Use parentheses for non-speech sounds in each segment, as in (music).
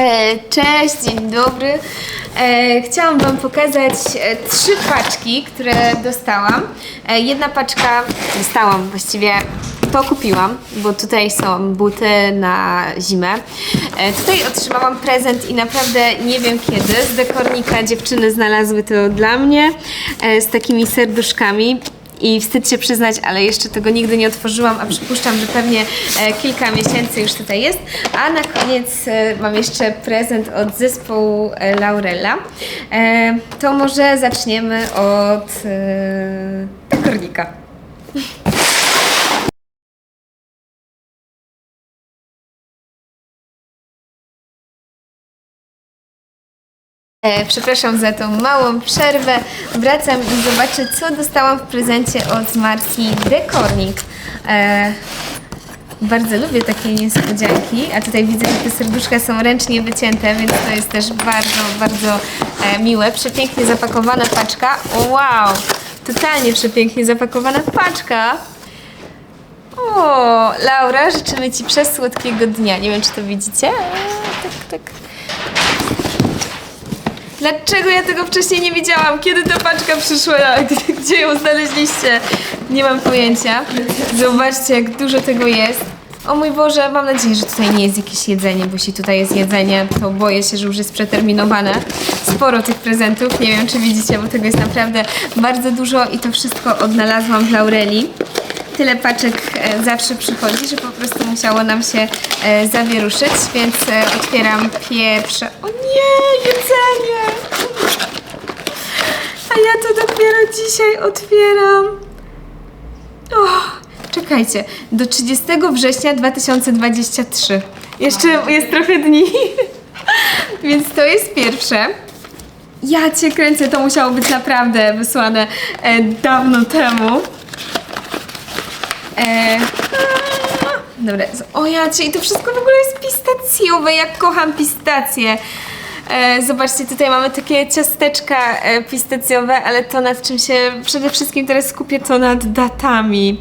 E, Cześć, dzień dobry. E, Chciałam Wam pokazać e, trzy paczki, które dostałam. Jedna paczka dostałam, właściwie to kupiłam, bo tutaj są buty na zimę. E, Tutaj otrzymałam prezent i naprawdę nie wiem kiedy. Z dekornika dziewczyny znalazły to dla mnie e, z takimi serduszkami. I wstyd się przyznać, ale jeszcze tego nigdy nie otworzyłam, a przypuszczam, że pewnie e, kilka miesięcy już tutaj jest. A na koniec e, mam jeszcze prezent od zespołu e, Laurella. E, to może zaczniemy od e, kornika. E, Przepraszam za tą małą przerwę. Wracam i zobaczę, co dostałam w prezencie od marki Dekornik. E, bardzo lubię takie niespodzianki, a tutaj widzę, że te serduszka są ręcznie wycięte, więc to jest też bardzo, bardzo e, miłe. Przepięknie zapakowana paczka. Wow! Totalnie przepięknie zapakowana paczka. O, Laura, życzymy Ci przesłodkiego dnia. Nie wiem, czy to widzicie. E, tak, tak. Dlaczego ja tego wcześniej nie widziałam? Kiedy ta paczka przyszła? Gdzie- ją znaleźliście? Nie mam pojęcia. Zobaczcie, jak dużo tego jest. O mój Boże, mam nadzieję, że tutaj nie jest jakieś jedzenie, bo jeśli tutaj jest jedzenie, to boję się, że już jest przeterminowane. Sporo tych prezentów, nie wiem czy widzicie, bo tego jest naprawdę bardzo dużo i to wszystko odnalazłam w Laureli tyle paczek e, zawsze przychodzi, że po prostu musiało nam się e, zawieruszyć, więc e, otwieram pierwsze. O nie, jedzenie! A ja to dopiero dzisiaj otwieram. Czekajcie, do 30 września 2023. Jeszcze jest trochę dni. (laughs) Więc to jest pierwsze. Ja cię kręcę, to musiało być naprawdę wysłane e, dawno temu. E, dobra, o ja i to wszystko w ogóle jest pistacjowe, jak kocham pistacje. E, zobaczcie, tutaj mamy takie ciasteczka e, pistacjowe, ale to nad czym się przede wszystkim teraz skupię, to nad datami.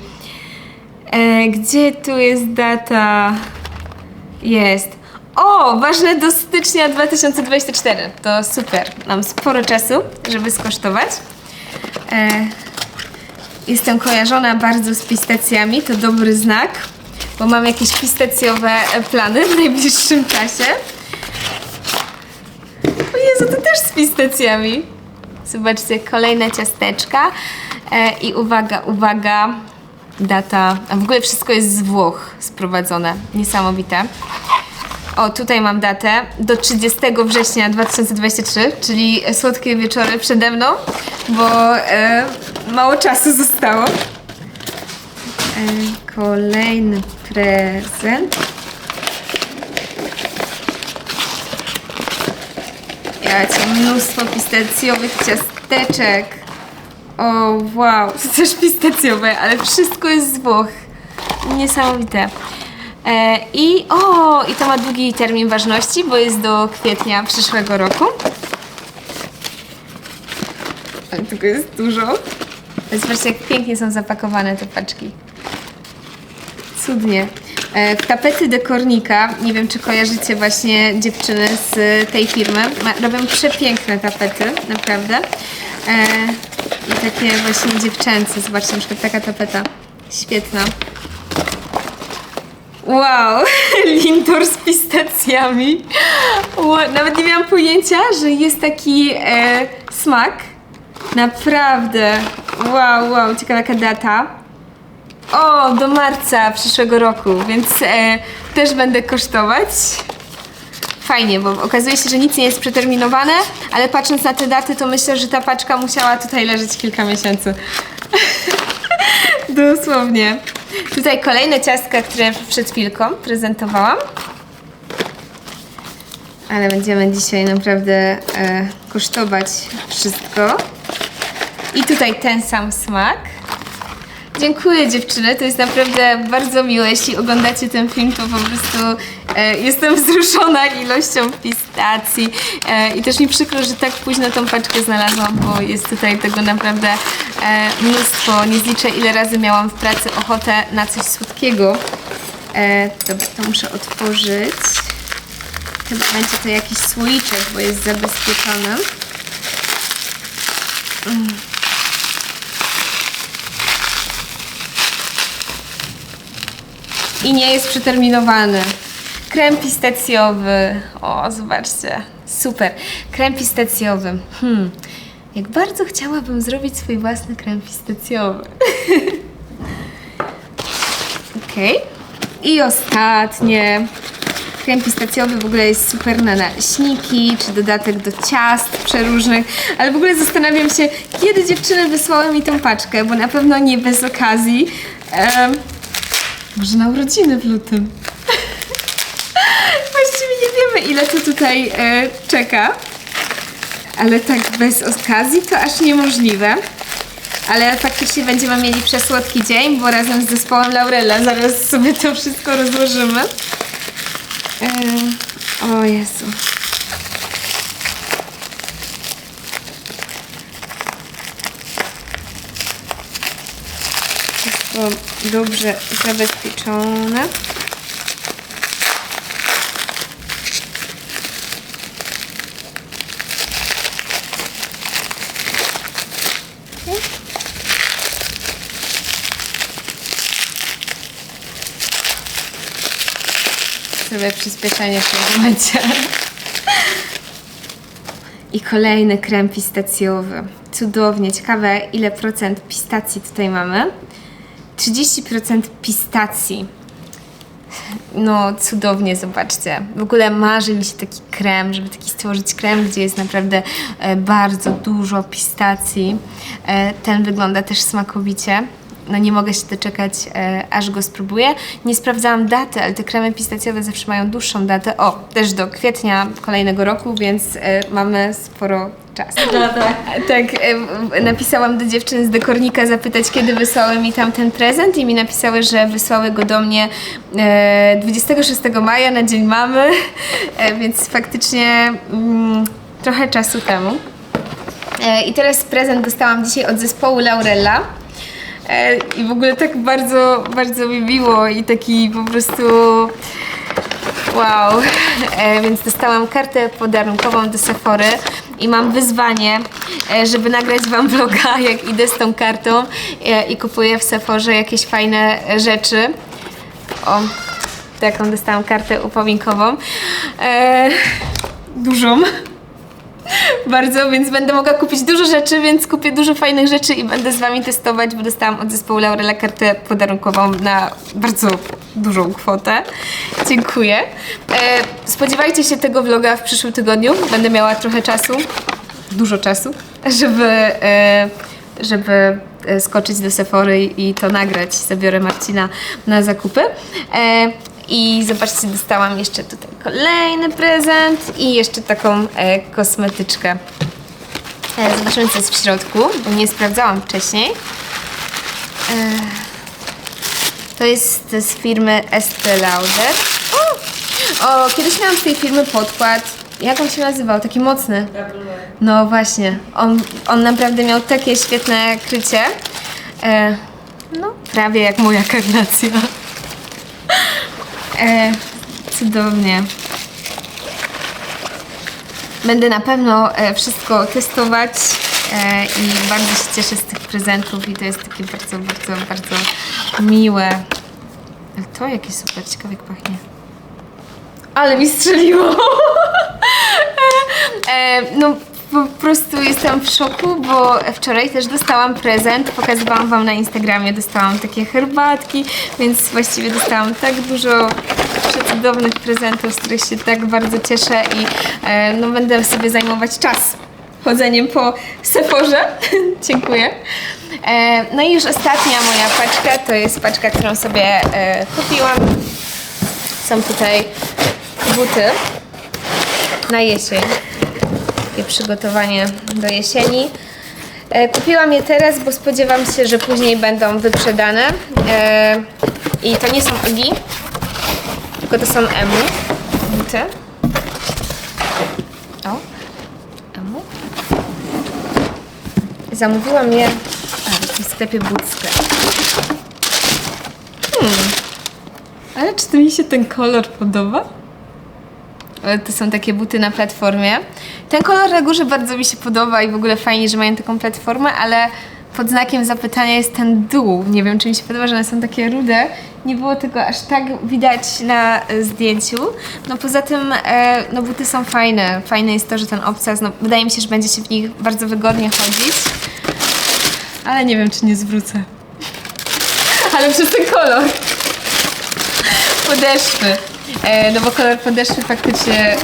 E, gdzie tu jest data? Jest. O, ważne do stycznia 2024. To super. Mam sporo czasu, żeby skosztować. E, Jestem kojarzona bardzo z pistacjami, to dobry znak, bo mam jakieś pistacjowe e, plany w najbliższym czasie. O Jezu, to też z pistacjami. Zobaczcie, kolejne ciasteczka. E, I uwaga, uwaga, data. A w ogóle wszystko jest z Włoch sprowadzone. Niesamowite. O, tutaj mam datę do 30 września 2023, czyli słodkie wieczory przede mną, bo e, mało czasu zostało. E, kolejny prezent. Ja cię mnóstwo pistacjowych ciasteczek. O, wow, to też pistacjowe, ale wszystko jest z Włoch. Niesamowite. E, I o, i to ma długi termin ważności, bo jest do kwietnia przyszłego roku. Ale tego jest dużo. Zobaczcie, jak pięknie są zapakowane te paczki. Cudnie. E, tapety dekornika, nie wiem czy kojarzycie właśnie dziewczyny z tej firmy, robią przepiękne tapety, naprawdę. E, I takie właśnie dziewczęce, zobaczcie, na przykład taka tapeta, świetna. Wow, (laughs) lindor z pistacjami. Ła- Nawet nie miałam pojęcia, że jest taki e, smak. Naprawdę. Wow, wow, ciekawa jaka data. O, do marca przyszłego roku, więc e, też będę kosztować. Fajnie, bo okazuje się, że nic nie jest przeterminowane, ale patrząc na te daty, to myślę, że ta paczka musiała tutaj leżeć kilka miesięcy. (laughs) Dosłownie. Tutaj kolejne ciastka, które przed chwilką prezentowałam. Ale będziemy dzisiaj naprawdę e, kosztować wszystko. I tutaj ten sam smak. Dziękuję dziewczyny, to jest naprawdę bardzo miłe. Jeśli oglądacie ten film, to po prostu e, jestem wzruszona ilością pistacji e, i też mi przykro, że tak późno tą paczkę znalazłam, bo jest tutaj tego naprawdę e, mnóstwo. Nie zliczę ile razy miałam w pracy ochotę na coś słodkiego. E, dobra, to muszę otworzyć. Chyba będzie to jakiś słoiczek, bo jest zabezpieczony. Mm. I nie jest przeterminowany. Krem pistacjowy. O, zobaczcie. Super. Krem pistacjowy. Hmm. Jak bardzo chciałabym zrobić swój własny krem pistacjowy. (laughs) Okej. I ostatnie. Krem pistacjowy w ogóle jest super na naleśniki, czy dodatek do ciast przeróżnych, ale w ogóle zastanawiam się, kiedy dziewczyny wysłały mi tą paczkę, bo na pewno nie bez okazji. Może na urodziny w lutym. (laughs) Właściwie nie wiemy, ile to tutaj e, czeka, ale tak bez okazji to aż niemożliwe. Ale faktycznie będziemy mieli przesłodki dzień, bo razem z zespołem Laurella zaraz sobie to wszystko rozłożymy. Ym, o Jezu. Wszystko dobrze zabezpieczone. sobie przyspieszenie w tym momencie. I kolejny krem pistacjowy. Cudownie. Ciekawe, ile procent pistacji tutaj mamy. 30% pistacji. No, cudownie, zobaczcie. W ogóle marzy mi się taki krem, żeby taki stworzyć krem, gdzie jest naprawdę e, bardzo dużo pistacji. E, ten wygląda też smakowicie. No nie mogę się doczekać, e, aż go spróbuję. Nie sprawdzałam daty, ale te kremy pistacjowe zawsze mają dłuższą datę. O, też do kwietnia kolejnego roku, więc e, mamy sporo czasu. Tak, e, napisałam do dziewczyn z dekornika zapytać, kiedy wysłały mi tam ten prezent i mi napisały, że wysłały go do mnie e, 26 maja na Dzień Mamy, e, więc faktycznie mm, trochę czasu temu. E, I teraz prezent dostałam dzisiaj od zespołu Laurella. E, I w ogóle tak bardzo, bardzo mi miło i taki po prostu wow. E, więc dostałam kartę podarunkową do Sephory i mam wyzwanie, e, żeby nagrać Wam vloga, (laughs) jak idę z tą kartą e, i kupuję w Sephorze jakieś fajne e, rzeczy. O, taką dostałam kartę upominkową. E, dużą bardzo, więc będę mogła kupić dużo rzeczy, więc kupię dużo fajnych rzeczy i będę z Wami testować, bo dostałam od zespołu Laurela kartę podarunkową na bardzo dużą kwotę. Dziękuję. E, spodziewajcie się tego vloga w przyszłym tygodniu. Będę miała trochę czasu, dużo czasu, żeby, e, żeby e, skoczyć do Sephory i to nagrać. Zabiorę Marcina na zakupy. I zobaczcie, dostałam jeszcze tutaj kolejny prezent i jeszcze taką e, kosmetyczkę. E, zobaczymy, co jest w środku, bo nie sprawdzałam wcześniej. E, to jest z firmy Estee Lauder. O! o, kiedyś miałam z tej firmy podkład. Jak on się nazywał? Taki mocny. No właśnie. On, on naprawdę miał takie świetne krycie. E, no, prawie jak moja karnacja. E, cudownie. Będę na pewno e, wszystko testować e, i bardzo się cieszę z tych prezentów i to jest takie bardzo, bardzo, bardzo miłe. Ale to jakie super, ciekawe jak pachnie. Ale mi strzeliło! (laughs) e, no po prostu jestem w szoku, bo wczoraj też dostałam prezent, pokazywałam Wam na Instagramie, dostałam takie herbatki, więc właściwie dostałam tak dużo przecudownych prezentów, z których się tak bardzo cieszę i e, no, będę sobie zajmować czas chodzeniem po Sephorze. (laughs) Dziękuję. E, no i już ostatnia moja paczka, to jest paczka, którą sobie e, kupiłam. Są tutaj buty na jesień takie przygotowanie do jesieni. E, kupiłam je teraz, bo spodziewam się, że później będą wyprzedane. E, I to nie są Agi, tylko to są Emu. Buty. O, Emu. Zamówiłam je a, w sklepie. Hmm. Ale czy to mi się ten kolor podoba? E, To są takie buty na platformie. Ten kolor na górze bardzo mi się podoba i w ogóle fajnie, że mają taką platformę, ale pod znakiem zapytania jest ten dół. Nie wiem, czy mi się podoba, że one są takie rude. Nie było tego aż tak widać na e, zdjęciu. No poza tym, e, no buty są fajne. Fajne jest to, że ten obcas, no wydaje mi się, że będzie się w nich bardzo wygodnie chodzić. Ale nie wiem, czy nie zwrócę. (laughs) Ale przez ten kolor. Podeszwy. E, no bo kolor podeszwy faktycznie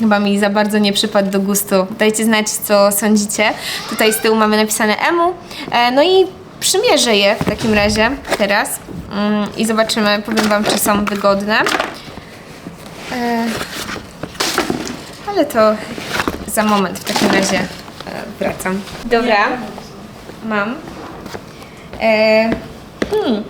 chyba mi za bardzo nie przypadł do gustu. Dajcie znać, co sądzicie. Tutaj z tyłu mamy napisane EMU. E, no i przymierzę je w takim razie teraz mm, i zobaczymy, powiem Wam, czy są wygodne. E, ale to za moment w takim razie e, wracam. Dobra, mam. E, hmm.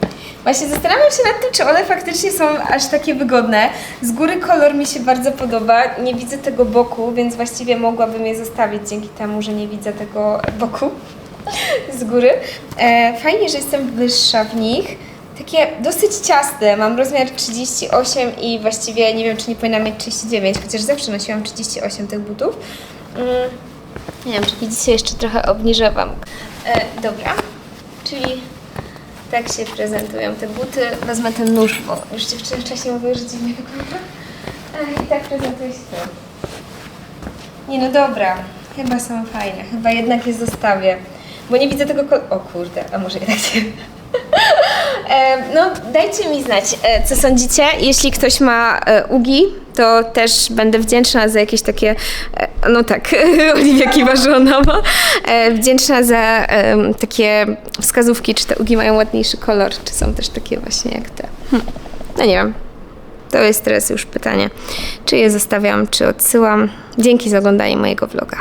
Właśnie zastanawiam się nad tym, czy one faktycznie są aż takie wygodne. Z góry kolor mi się bardzo podoba. Nie widzę tego boku, więc właściwie mogłabym je zostawić dzięki temu, że nie widzę tego boku z góry. E, fajnie, że jestem wyższa w nich. Takie dosyć ciasne. Mam rozmiar 38 i właściwie nie wiem, czy nie powinnam mieć 39, chociaż zawsze nosiłam 38 tych butów. Mm, nie wiem, czy widzicie, jeszcze trochę obniżę Wam. E, dobra, czyli tak się prezentują te buty. Wezmę ten nóż, bo już dziewczyny wcześniej mówiły, że dziwnie wygląda. E, I tak prezentuje się to. Nie no dobra, chyba są fajne. Chyba jednak je zostawię. Bo nie widzę tego kol... O kurde, a może jednak. E, (laughs) no, dajcie mi znać, e, co sądzicie. Jeśli ktoś ma e, ugi, to też będę wdzięczna za jakieś takie. E, no tak, (laughs) Oliwia kiwa, ma. E, wdzięczna za takie wskazówki, czy te ugi mają ładniejszy kolor, czy są też takie właśnie jak te. Hm. No nie wiem. To jest teraz już pytanie, czy je zostawiam, czy odsyłam. Dzięki za oglądanie mojego vloga.